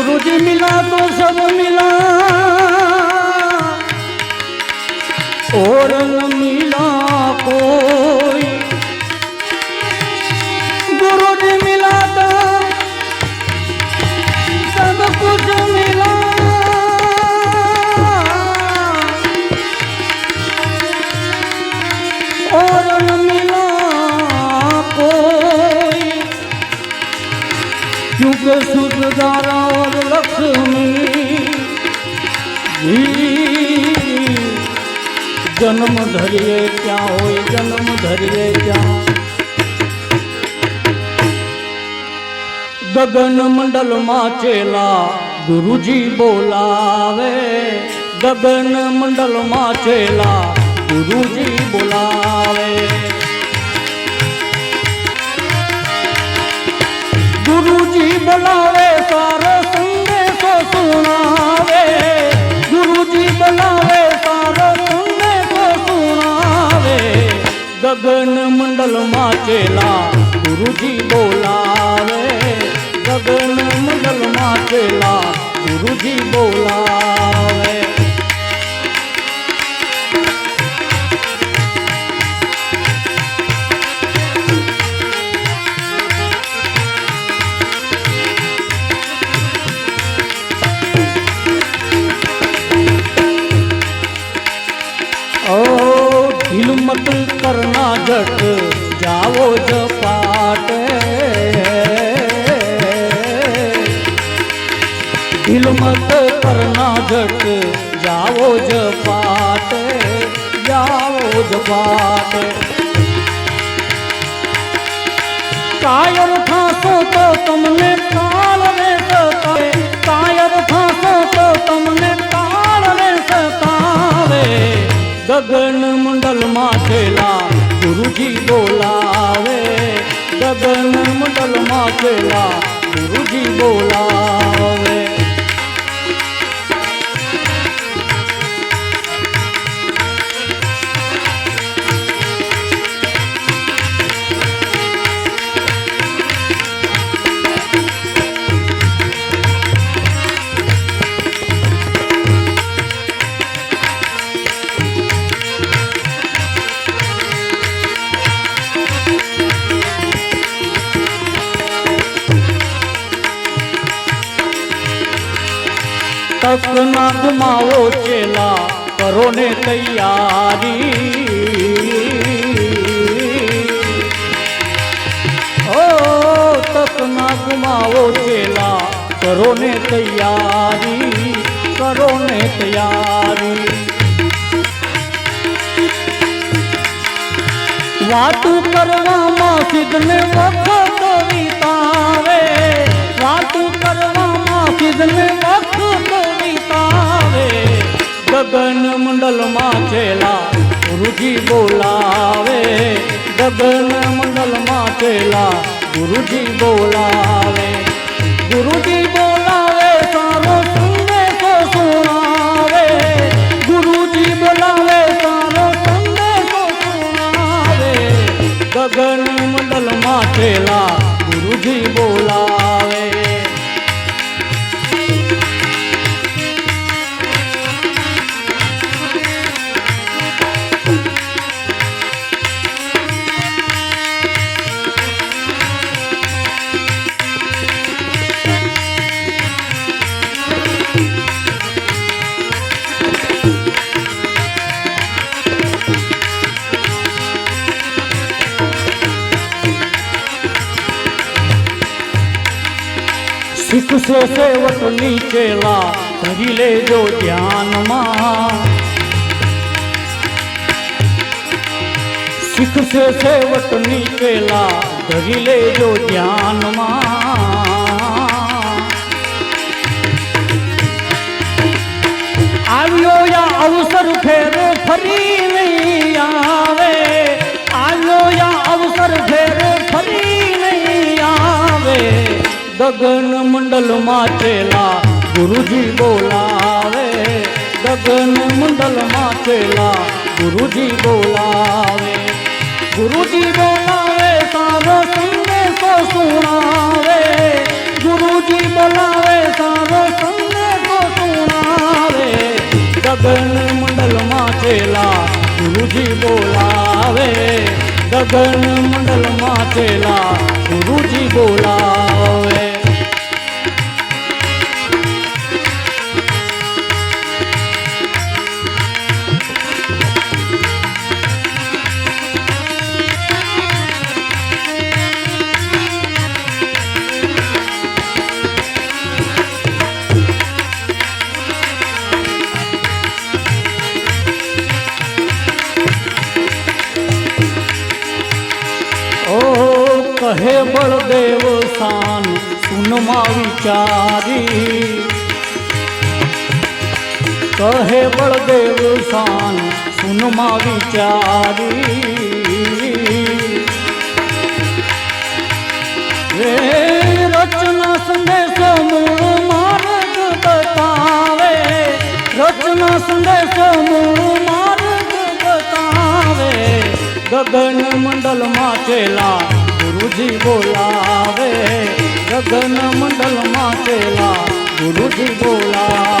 गुरुजी मिला तो सब मिला और न क्योंकि सुधारा और लक्ष्मी जी जन्म धरिए क्या हो जन्म धरिए क्या ગગન મંડળમાં ચેલા ગુરુજી બોલાવે ગગન મંડળમાં ચેલા ગુરુજી બોલાવે ગગન મંડળમાં ચેલા ગુરુજી બોલાવે ગગન મંડળમાં ચેલા ગુરુજી બોલાવે હિલમત કરના જટ જાઓ જપાત જાઓ જપાત કાયર ફાંસો તો તમને કાલ રે સતાવે કાયર ફાંસો તો તમને કાલ રે. સતાવે ગગન મંડલમાં થેલા ગુરુજી બોલાવે, ગગન મંડલમાં થેલા ગુરુજી બોલાવે. તક ના ગુમાવો ચેલા કરો ને તૈયારી. ઓ તક ના ગુમાવો ચેલા કરો ને તૈયારી કરો ને તૈયારી. વાતું કરવામાં સિદ્ધને વખત વિતાવે. વાતું કરવામાં સિદ્ધને વખત ગગન મંડલમાં ચેલા ગુરુજી બોલાવે. ગગન મંડલમાં ચેલા ગુરુજી બોલાવે. ગુરુજી બોલાવે શીખશે સેવક નીચેલા. કરી લેજો ધ્યાનમાં. શીખશે સેવક નીચેલા. ધરી લેજો ધ્યાનમાં. આવ્યો યા અવસર ફેર ફરી ગગન મંડલમાં ચેલા ગુરુજી બોલાવે. ગગન મંડલમાં ચેલા ગુરુજી બોલાવે. ગુરુજી બોલાવે, સારો સંદેશો સુણાવે. ગુરુજી બોલાવે, સારો સંદેશો સુણાવે. ગગન મંડલમાં ચેલા ગુરુજી બોલાવે. ગગન મંડલમાં ચેલા ગુરુજી બોલાવે. કહે બળદેવ સાન સુનમાં વિચારી. કહે બળદેવ સાન સુનમાં વિચારી. હે રચના સંદેશો મૂળ માર્ગ બતાવે, રચના સંદેશો મૂળ માર્ગ બતાવે. ગગન મંડળમાં ચેલા ગુરુજી બોલાવે ગગન મંડળમાં ચેલા ગુરુજી બોલાવે.